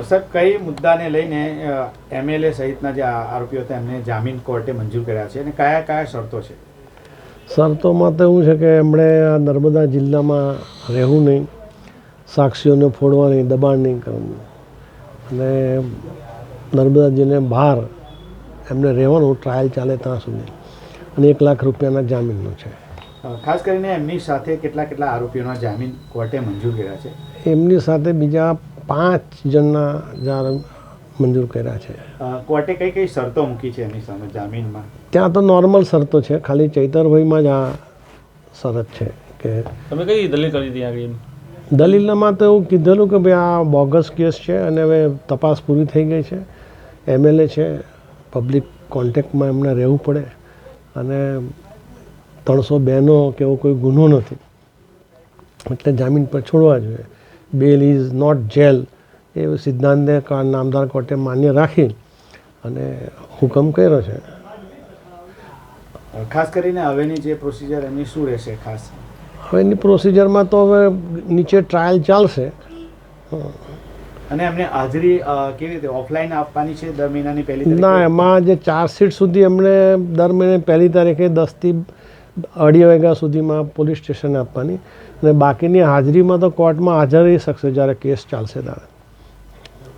Sir કઈ મુદ્દાને લઈને એમએલએ સહિતના જે આરોપીઓ હતા એમને જામીન કોર્ટે મંજૂર કર્યા છે અને કયા કયા શરતો છે? શરતોમાં તો એવું છે કે એમણે આ નર્મદા જિલ્લામાં રહેવું નહીં સાક્ષીઓને ફોડવા નહીં દબાણ નહીં કરવું અને નર્મદા જિલ્લે બહાર એમને રહેવાનું ટ્રાયલ ચાલે ત્યાં સુધી. અને એક લાખ રૂપિયાના જામીનનો છે. ખાસ કરીને એમની સાથે કેટલા કેટલા આરોપીઓના જામીન કોર્ટે મંજૂર કર્યા છે? એમની સાથે બીજા પાંચ જણના જા- મંજૂર કર્યા છે. કોર્ટે કઈ કઈ શરતો મૂકી છે એની સામે જામીનમાં? ત્યાં તો નોર્મલ શરતો છે ખાલી ચૈતરભાઈમાં જ આ શરત છે કે તમે કઈ દલીલ કરી હતી આગળ? દલીલમાં તો એવું કીધેલું કે ભાઈ આ બોગસ કેસ છે અને હવે તપાસ પૂરી થઈ ગઈ છે. એમએલએ છે પબ્લિક કોન્ટેક્ટમાં એમને રહેવું પડે અને ત્રણસો બેનો કે એવો કોઈ ગુનો નથી. એટલે જામીન પર છોડવા જોઈએ. બેલ ઇઝ નોટ જેલ એ સિદ્ધાંતને નામદાર કોર્ટે માન્ય રાખી અને હુકમ કર્યો છે. ખાસ કરીને હવેની જે પ્રોસિજર એની શું રહેશે ખાસ? હવે એની પ્રોસિજરમાં તો હવે નીચે ટ્રાયલ ચાલશે. અને એમને હાજરી કેવી રીતે ઓફલાઈન આપવાની છે દર મહિનાની પહેલી ના એમાં જે ચાર્જશીટ સુધી એમણે દર મહિને પહેલી તારીખે દસથી અઢી વાગ્યા સુધીમાં પોલીસ સ્ટેશને આપવાની. અને બાકીની હાજરીમાં તો કોર્ટમાં હાજર રહી શકશે જ્યારે કેસ ચાલશે ત્યારે.